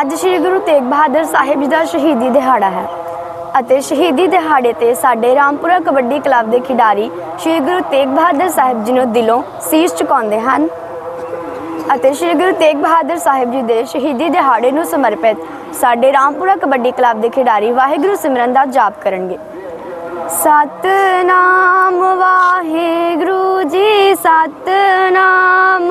ਅੱਜ ਸ੍ਰੀ ਗੁਰੂ ਤੇਗ ਬਹਾਦਰ ਸਾਹਿਬ ਜੀ ਦਾ ਸ਼ਹੀਦੀ ਦਿਹਾੜਾ ਹੈ ਅਤੇ ਸ਼ਹੀਦੀ ਦਿਹਾੜੇ ਤੇ ਸਾਡੇ ਰਾਮਪੁਰਾ ਕਬੱਡੀ ਕਲੱਬ ਦੇ ਖਿਡਾਰੀ ਸ੍ਰੀ ਗੁਰੂ ਤੇਗ ਬਹਾਦਰ ਸਾਹਿਬ ਜੀ ਨੂੰ ਦਿਲੋਂ ਸੀਸ ਝੁਕਾਉਂਦੇ ਹਨ ਅਤੇ ਸ੍ਰੀ ਗੁਰੂ ਤੇਗ ਬਹਾਦਰ ਸਾਹਿਬ ਜੀ ਦੇ ਸ਼ਹੀਦੀ ਦਿਹਾੜੇ ਨੂੰ ਸਮਰਪਿਤ ਸਾਡੇ ਰਾਮਪੁਰਾ ਕਬੱਡੀ ਕਲੱਬ ਦੇ ਖਿਡਾਰੀ ਵਾਹਿਗੁਰੂ ਸਿਮਰਨ ਦਾ ਜਾਪ ਕਰਨਗੇ। ਸਤਨਾਮ ਵਾਹਿਗੁਰੂ ਜੀ, ਸਤਨਾਮ